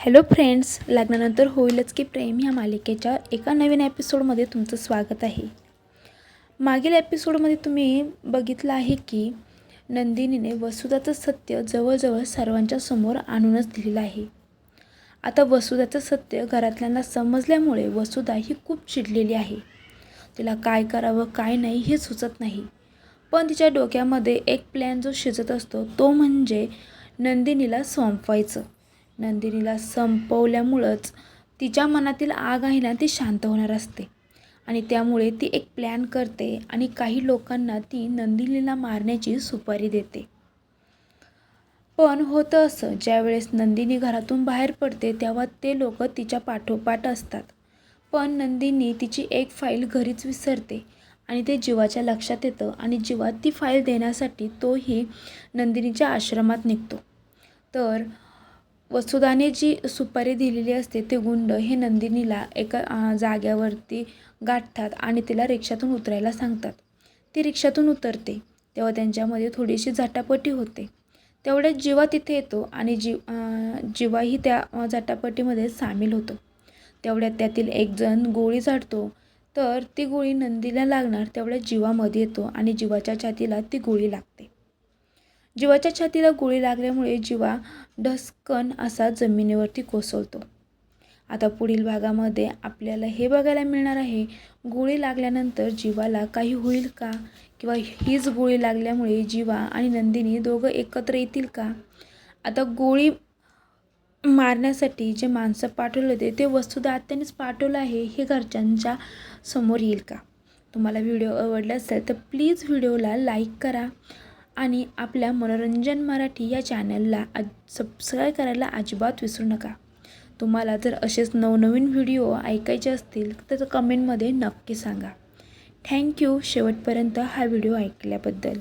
Hello friends लग्नानंतर होईलच की प्रेम ह्या मालिकेच्या एका नवीन एपिसोडमध्ये तुमचं स्वागत आहे. मागील एपिसोडमध्ये तुम्ही बघितलं आहे की नंदिनीने वसुदाचं सत्य जवळजवळ सर्वांच्या समोर आणूनच दिलेलं आहे. आता वसुदाचं सत्य घरातल्यांना समजल्यामुळे वसुधा ही खूप चिडलेली आहे. तिला काय करावं काय नाही हे सुचत नाही. पण तिच्या डोक्यामध्ये एक प्लॅन जो शिजत असतो तो म्हणजे नंदिनीला संपवायचं. नंदिनीला संपवल्यामुळंच तिच्या मनातील आग आहे ना ती शांत होणार असते. आणि त्यामुळे ती एक प्लॅन करते आणि काही लोकांना ती नंदिनीला मारण्याची सुपारी देते. पण होतं असं ज्यावेळेस नंदिनी घरातून बाहेर पडते तेव्हा ते लोक तिच्या पाठोपाठ असतात. पण नंदिनी तिची एक फाईल घरीच विसरते आणि ते जीवाच्या लक्षात येतं आणि जीवा ती फाईल देण्यासाठी तोही नंदिनीच्या आश्रमात निघतो. तर वसुदाने जी सुपारी दिलेली असते ते गुंड हे नंदिनीला एका जाग्यावरती गाठतात आणि तिला रिक्षातून उतरायला सांगतात. ती रिक्षातून उतरते. तेव्हा त्यांच्यामध्ये थोडीशी झटापटी होते. तेवढ्यात जीवा तिथे येतो आणि जीव जीवाही त्या झटापटीमध्ये सामील होतो. तेवढ्यात त्यातील एक जण गोळी झाडतो. तर ती गोळी नंदीला लागणार तेवढ्यात जीवामध्ये येतो आणि जीवाच्या छातीला ती गोळी लागते. जीवाच्या छातीला गोळी लागल्यामुळे जीवा ढसकन असा जमिनीवरती कोसळतो. आता पुढील भागामध्ये आपल्याला हे बघायला मिळणार आहे गोळी लागल्यानंतर जीवाला काही होईल का? किंवा हीच गोळी लागल्यामुळे जीवा आणि नंदिनी दोघं एकत्र येतील का? आता गोळी मारण्यासाठी जे माणसं पाठवले होते ते वस्तुदा आत्यानेच पाठवलं आहे हे घरच्यांच्या समोर येईल का? तुम्हाला व्हिडिओ आवडला असेल तर प्लीज व्हिडिओला लाईक करा. आणि आपल्या मनोरंजन मराठी या चॅनलला आज सबस्क्राईब करायला अजिबात विसरू नका. तुम्हाला जर असेच नवनवीन व्हिडिओ ऐकायचे असतील तर कमेंटमध्ये नक्की सांगा. थँक्यू शेवटपर्यंत हा व्हिडिओ ऐकल्याबद्दल.